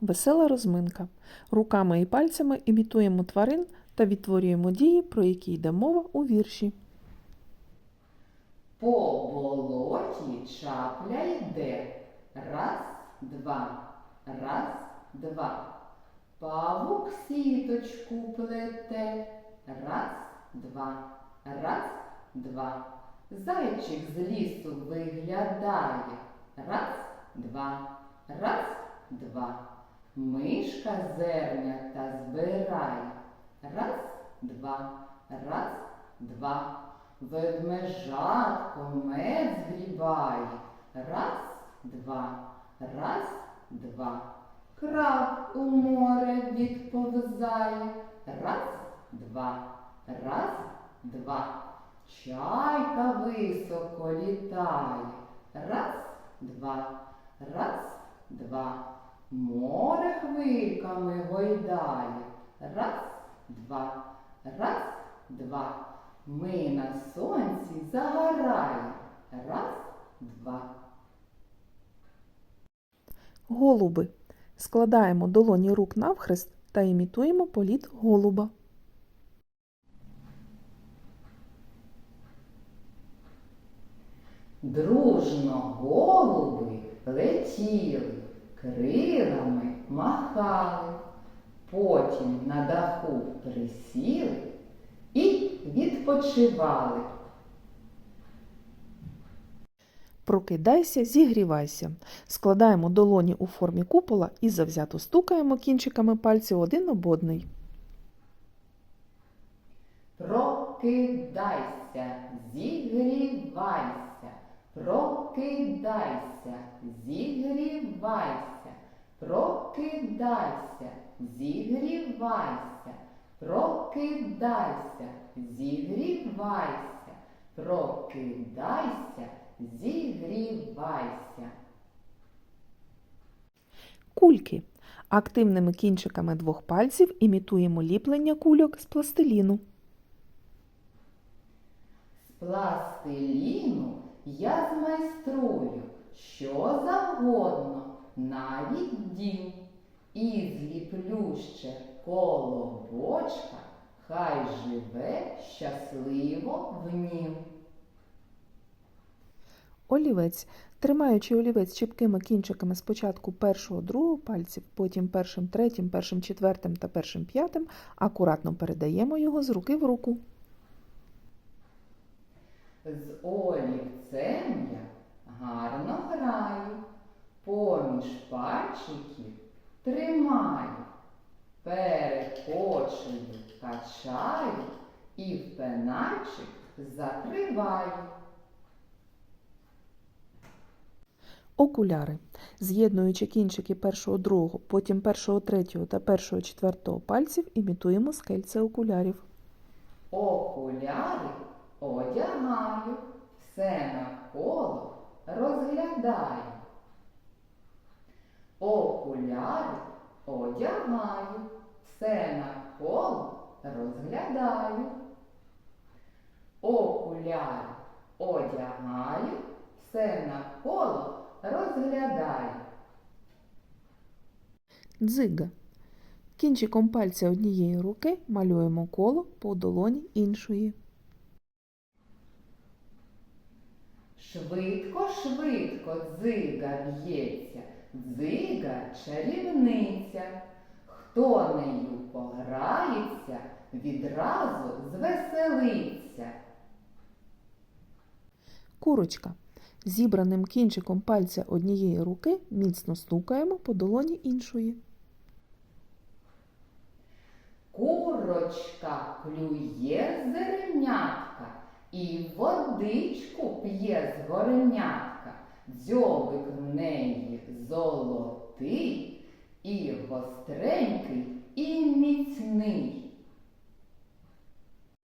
Весела розминка. Руками і пальцями імітуємо тварин та відтворюємо дії, про які йде мова у вірші. По болоті чапля йде. Раз, два, раз, два. Павук сіточку плете. Раз, два, раз, два. Зайчик з лісу виглядає. Раз, два, раз, два. Мишка зернята збирає. Раз, два, раз, два. Ведмежатко мед згрібає. Раз, два, раз, два. Краб у море відповзає. Раз, два, раз, два. Чайка високо літає. Раз, два, раз, два. Море хвильками гойдає. Раз, два, раз, два. Ми на сонці загораємо. Раз, два. Голуби. Складаємо долоні рук навхрест та імітуємо політ голуба. Дружно голуби летіли, крилами махали, потім на даху присіли і відпочивали. Прокидайся, зігрівайся. Складаємо долоні у формі купола і завзято стукаємо кінчиками пальців один об одний. Прокидайся, зігрівайся, прокидайся, зігрівайся, прокидайся, зігрівайся, прокидайся, зігрівайся, прокидайся, зігрівайся. Кульки. Активними кінчиками двох пальців імітуємо ліплення кульок з пластиліну. З пластиліну я що завгодно, навіть дім, і зліплю ще колобочка, хай живе щасливо в нім. Олівець. Тримаючи олівець чіпкими кінчиками спочатку першого другого пальців, потім першим третім, першим четвертим та першим п'ятим, акуратно передаємо його з руки в руку. З олівцем я гарно граю, поміж пальчиків тримаю, перекочую, качаю і в пенальчик закриваю. Окуляри. З'єднуючи кінчики першого другого, потім першого третього та першого четвертого пальців, імітуємо скельце окулярів. Окуляри одягаю, все навколо розглядаю. Окуляри одягаю, все навколо розглядаю. Окуляри одягаю, все навколо розглядаю. Дзига. Кінчиком пальця однієї руки малюємо коло по долоні іншої. Швидко, швидко дзига б'ється, дзига чарівниця. Хто нею пограється, відразу звеселиться. Курочка. Зібраним кінчиком пальця однієї руки міцно стукаємо по долоні іншої. Курочка клює зернятка і водичку п'є з горенятка, Дзьобик в неї золотий, і гостренький, і міцний.